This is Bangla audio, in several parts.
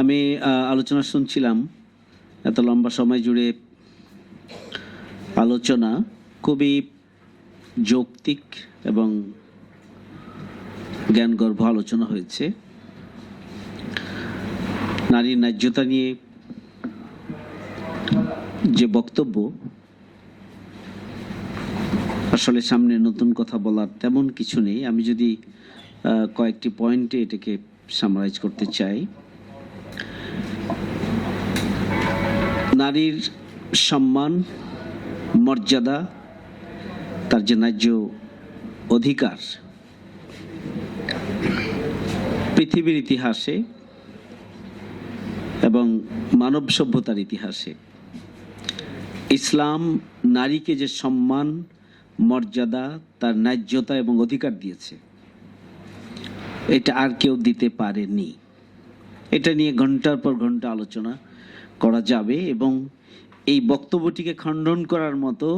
আমি আলোচনা শুনছিলাম, এত লম্বা সময় জুড়ে আলোচনা, খুবই যৌক্তিক এবং জ্ঞানগর্ভ আলোচনা হয়েছে। নারীর ন্যায্যতা নিয়ে যে বক্তব্য, আসলে সামনে নতুন কথা বলার তেমন কিছু নেই। আমি যদি কয়েকটি পয়েন্টে এটাকে সামারাইজ করতে চাই। নারীর সম্মান, মর্যাদা, তার যে ন্যায্য অধিকার। পৃথিবীর ইতিহাসে এবং মানব সভ্যতার ইতিহাসে ইসলাম নারীকে যে সম্মান, মর্যাদা, তার ন্যায্যতা এবং অধিকার দিয়েছে, এটা আর কেউ দিতে পারেনি। এটা নিয়ে ঘণ্টার পর ঘণ্টা আলোচনা। করা যাবে এবং এই বক্তব্যটিকে খণ্ডন করার মতো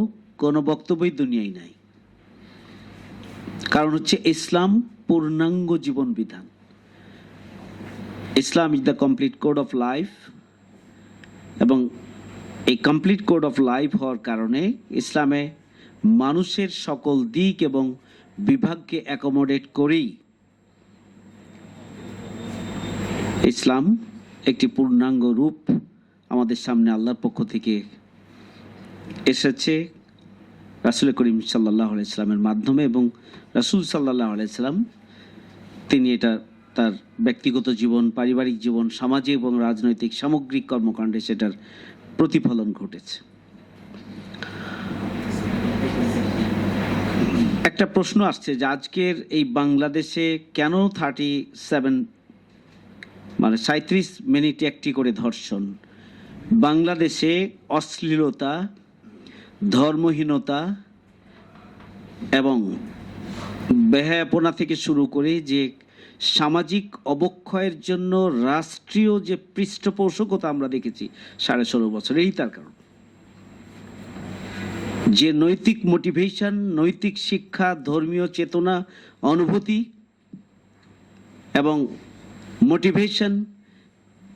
কোনো বক্তব্যই দুনিয়ায় নাই। কারণ হচ্ছে ইসলাম পূর্ণাঙ্গ জীবন বিধান। Islam is the complete code of life এবং এই কমপ্লিট কোড অফ লাইফ হওয়ার কারণে ইসলামে মানুষের সকল দিক এবং বিভাগকে অ্যাকোমোডেট করেই ইসলাম একটি পূর্ণাঙ্গ রূপ আমাদের সামনে আল্লাহর পক্ষ থেকে এসেছে রাসুল করিম সাল্লাহ ইসলামের মাধ্যমে এবং রাসুল সাল্লাহ আলাইসাল্লাম তিনি এটা তার ব্যক্তিগত জীবন, পারিবারিক জীবন, সামাজিক এবং রাজনৈতিক সামগ্রিক কর্মকাণ্ডে সেটার প্রতিফলন ঘটেছে। একটা প্রশ্ন আসছে যে আজকের এই বাংলাদেশে কেন থার্টি সেভেন মানে সাঁত্রিশ মিনিট একটি করে ধর্ষণ? বাংলাদেশে অশ্লীলতা, ধর্মহীনতা এবং বেহায়াপনা থেকে শুরু করে যে সামাজিক অবক্ষয়ের জন্য রাষ্ট্রীয় যে পৃষ্ঠপোষকতা আমরা দেখেছি সাড়ে ষোলো বছর এই তার কারণ। যে নৈতিক মোটিভেশন নৈতিক শিক্ষা, ধর্মীয় চেতনা, অনুভূতি এবং মোটিভেশন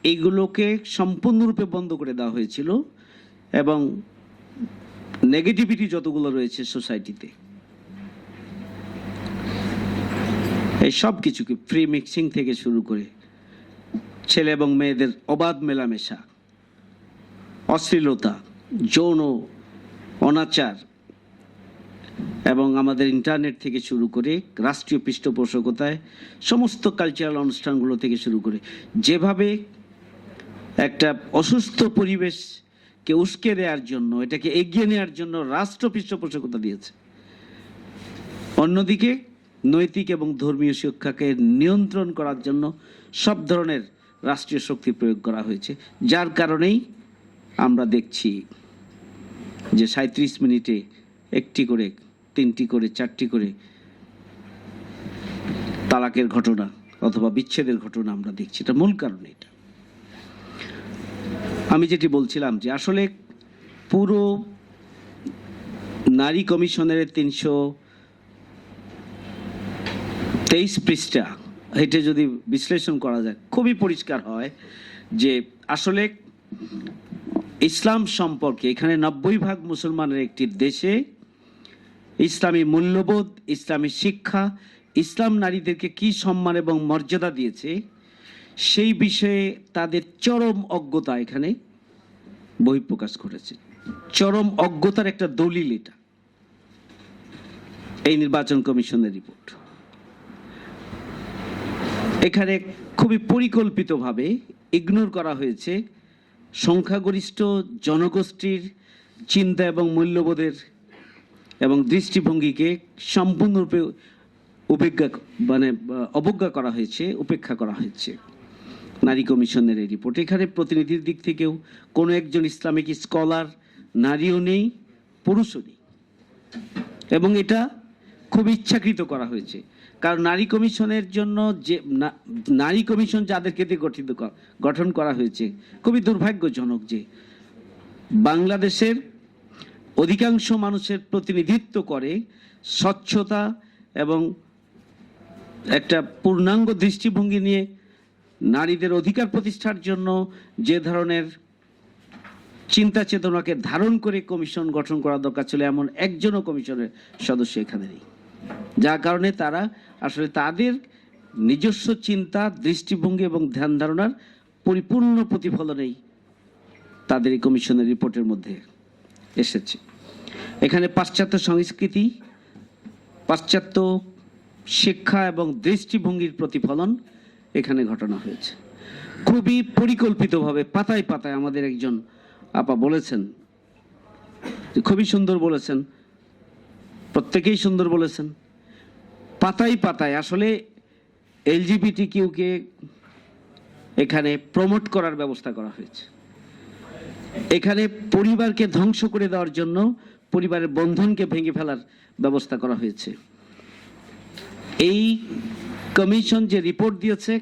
এইগুলোকে সম্পূর্ণরূপে বন্ধ করে দেওয়া হয়েছিল এবং নেগেটিভিটি যতগুলো রয়েছে সোসাইটিতে এই সব কিছুকে ফ্রি মিক্সিং থেকে শুরু করে ছেলে এবং মেয়েদের অবাধ মেলামেশা, অশ্লীলতা, যৌন, অনাচার এবং আমাদের ইন্টারনেট থেকে শুরু করে রাষ্ট্রীয় পৃষ্ঠপোষকতায় সমস্ত কালচারাল অনুষ্ঠানগুলো থেকে শুরু করে যেভাবে একটা অসুস্থ পরিবেশকে উস্কে দেওয়ার জন্য, এটাকে এগিয়ে নেওয়ার জন্য রাষ্ট্র পৃষ্ঠপোষকতা দিয়েছে। অন্যদিকে, নৈতিক এবং ধর্মীয় শিক্ষাকে নিয়ন্ত্রণ করার জন্য সব ধরনের রাষ্ট্রীয় শক্তি প্রয়োগ করা হয়েছে, যার কারণেই আমরা দেখছি যে সাঁত্রিশ মিনিটে একটি করে, তিনটি করে, চারটি করে তালাকের ঘটনা অথবা বিচ্ছেদের ঘটনা আমরা দেখছি। এটা মূল কারণ এটা। আমি যেটি বলছিলাম যে আসলে পুরো নারী কমিশনের তিনশো তেইশ পৃষ্ঠা, এটা যদি বিশ্লেষণ করা যায়, খুবই পরিষ্কার হয় যে আসলে ইসলাম সম্পর্কে এখানে নব্বই ভাগ মুসলমানের একটি দেশে ইসলামী মূল্যবোধ, ইসলামী শিক্ষা, ইসলাম নারীদেরকে কি সম্মান এবং মর্যাদা দিয়েছে সেই বিষয়ে তাদের চরম অজ্ঞতা এখানে বহিঃপ্রকাশ করেছে। চরম অজ্ঞতার একটা দলিল এটা। এই নির্বাচন কমিশনের রিপোর্ট। এখানে খুবই পরিকল্পিতভাবে ইগনোর করা হয়েছে সংখ্যাগরিষ্ঠ জনগোষ্ঠীর চিন্তা এবং মূল্যবোধের এবং দৃষ্টিভঙ্গিকে সম্পূর্ণরূপে উপেক্ষা মানে অবজ্ঞা করা হয়েছে, উপেক্ষা করা হয়েছে। নারী কমিশনের এই রিপোর্ট এখানে প্রতিনিধির দিক থেকেও কোনো একজন ইসলামিক স্কলার নারীও নেই, পুরুষও নেই। এবং এটা খুব ইচ্ছাকৃত করা হয়েছে। কারণ নারী কমিশনের জন্য যে নারী কমিশন যাদেরকে দিয়ে গঠিত গঠন করা হয়েছে, খুবই দুর্ভাগ্যজনক যে বাংলাদেশের অধিকাংশ মানুষের প্রতিনিধিত্ব করে স্বচ্ছতা এবং একটা পূর্ণাঙ্গ দৃষ্টিভঙ্গি নিয়ে নারীদের অধিকার প্রতিষ্ঠার জন্য যে ধরনের চিন্তা চেতনাকে ধারণ করে কমিশন গঠন করা দরকার ছিল, এমন একজনও কমিশনের সদস্য এখানে নেই। যার কারণে তারা আসলে তাদের নিজস্ব চিন্তা, দৃষ্টিভঙ্গি এবং ধ্যান ধারণার পরিপূর্ণ প্রতিফলনেই তাদের এই কমিশনের রিপোর্টের মধ্যে এসেছে। এখানে পাশ্চাত্য সংস্কৃতি, পাশ্চাত্য শিক্ষা এবং দৃষ্টিভঙ্গির প্রতিফলন এখানে ঘটানো হয়েছে। খুবই পরিকল্পিতভাবে, পাতায় পাতায় আমাদের একজন আপা বলেছেন খুবই সুন্দর বলেছেন, প্রত্যেকেই সুন্দর বলেছেন। পাতায় পাতায়, আসলে এলজিবিটি কিউকে এখানে প্রমোট করার ব্যবস্থা করা হয়েছে। এখানে পরিবারকে ধ্বংস করে দেওয়ার জন্য পরিবারের বন্ধনকে ভেঙে ফেলার ব্যবস্থা করা হয়েছে। এই কমিশন যে রিপোর্ট দিয়েছে,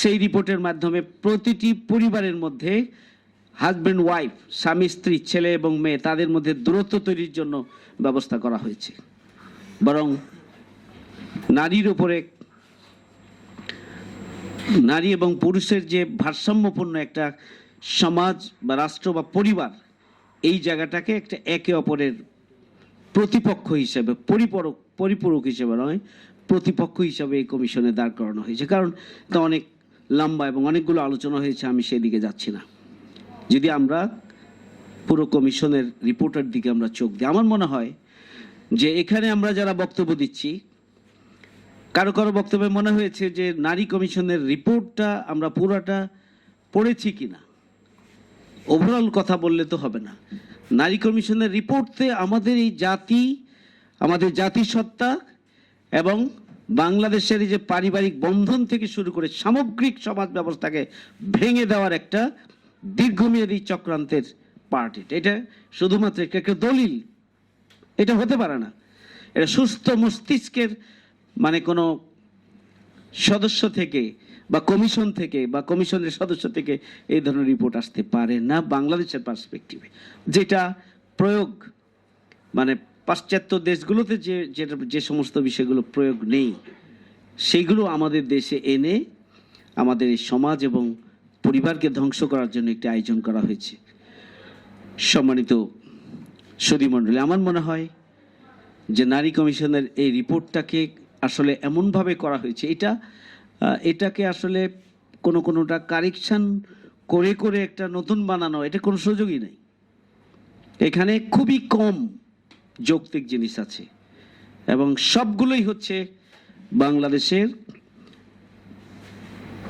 সেই রিপোর্টের মাধ্যমে প্রতিটি পরিবারের মধ্যে হাজব্যান্ড ওয়াইফ স্বামী, স্ত্রী, ছেলে এবং মেয়ে, তাদের মধ্যে দূরত্ব তৈরির জন্য ব্যবস্থা করা হয়েছে। বরং নারীর উপরে নারী এবং পুরুষের যে ভারসাম্যপূর্ণ একটা সমাজ বা রাষ্ট্র বা পরিবার, এই জায়গাটাকে একটা একে অপরের প্রতিপক্ষ হিসেবে, পরিপূরক পরিপূরক হিসেবে নয় প্রতিপক্ষ হিসাবে এই কমিশনে দাঁড় করানো হয়েছে। কারণ এটা অনেক লম্বা এবং অনেকগুলো আলোচনা হয়েছে, আমি সেদিকে যাচ্ছি না। যদি আমরা পুরো কমিশনের রিপোর্টের দিকে আমরা চোখ দিই, আমার মনে হয় যে এখানে আমরা যারা বক্তব্য দিচ্ছি, কারও কারও বক্তব্যে মনে হয়েছে যে নারী কমিশনের রিপোর্টটা আমরা পুরোটা পড়েছি কি না ওভারঅল কথা বললে তো হবে না। নারী কমিশনের রিপোর্টে আমাদের এই জাতি, আমাদের জাতিসত্তা এবং বাংলাদেশের যে পারিবারিক বন্ধন থেকে শুরু করে সামগ্রিক সমাজ ব্যবস্থাকে ভেঙে দেওয়ার একটা দীর্ঘমেয়াদী চক্রান্তের পার্টি। এটা শুধুমাত্র একটা দলিল। এটা হতে পারে না। এটা সুস্থ মস্তিষ্কের মানে কোনো সদস্য থেকে বা কমিশন থেকে বা কমিশনের সদস্য থেকে এই ধরনের রিপোর্ট আসতে পারে না বাংলাদেশের পার্সপেক্টিভে। যেটা প্রয়োগ মানে পাশ্চাত্য দেশগুলোতে যে যে সমস্ত বিষয়গুলো প্রয়োগ নেই, সেইগুলো আমাদের দেশে এনে আমাদের এই সমাজ এবং পরিবারকে ধ্বংস করার জন্য একটি আয়োজন করা হয়েছে। সম্মানিত সুদীমণ্ডলী আমার মনে হয় যে নারী কমিশনের এই রিপোর্টটাকে আসলে এমনভাবে করা হয়েছে, এটা এটাকে আসলে কোনো কোনোটা কারেকশান করে করে একটা নতুন বানানো, এটা কোনো সুযোগই নেই। এখানে খুবই কম যৌক্তিক জিনিস আছে। এবং সবগুলোই হচ্ছে বাংলাদেশের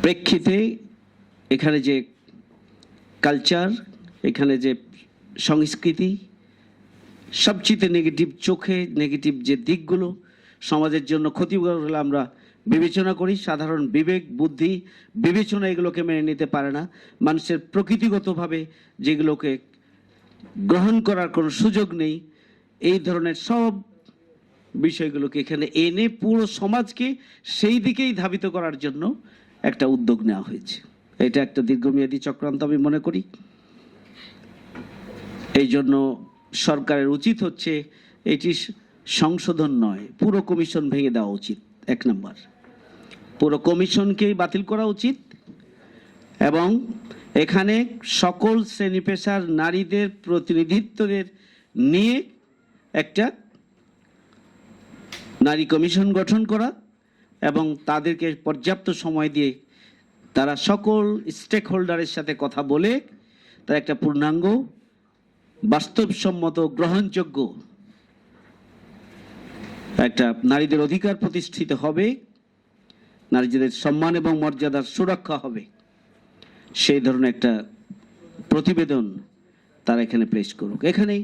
প্রেক্ষিতে এখানে যে কালচার এখানে যে সংস্কৃতি, সবচেয়ে নেগেটিভ চোখে নেগেটিভ যে দিকগুলো সমাজের জন্য ক্ষতিকর হলে আমরা বিবেচনা করি। সাধারণ বিবেক, বুদ্ধি, বিবেচনা এগুলোকে মেনে নিতে পারে না। মানুষের প্রকৃতিগতভাবে যেগুলোকে গ্রহণ করার কোনো সুযোগ নেই এই ধরনের সব বিষয়গুলোকে এখানে এনে পুরো সমাজকে সেই দিকেই ধাবিত করার জন্য একটা উদ্যোগ নেওয়া হয়েছে। এটা একটা দীর্ঘমেয়াদী চক্রান্ত আমি মনে করি। এই জন্য সরকারের উচিত হচ্ছে এটি সংশোধন নয়, পুরো কমিশন ভেঙে দেওয়া উচিত, এক নম্বর। পুরো কমিশনকেই বাতিল করা উচিত এবং এখানে সকল শ্রেণি পেশার নারীদের প্রতিনিধিত্বদের নিয়ে একটা নারী কমিশন গঠন করা এবং তাদেরকে পর্যাপ্ত সময় দিয়ে তারা সকল স্টেক হোল্ডারের সাথে কথা বলে তার একটা পূর্ণাঙ্গ, বাস্তবসম্মত, গ্রহণযোগ্য একটা নারীদের অধিকার প্রতিষ্ঠিত হবে, নারীদের সম্মান এবং মর্যাদার সুরক্ষা হবে। সেই ধরনের একটা প্রতিবেদন তারা এখানে প্লেস করুক। এখানে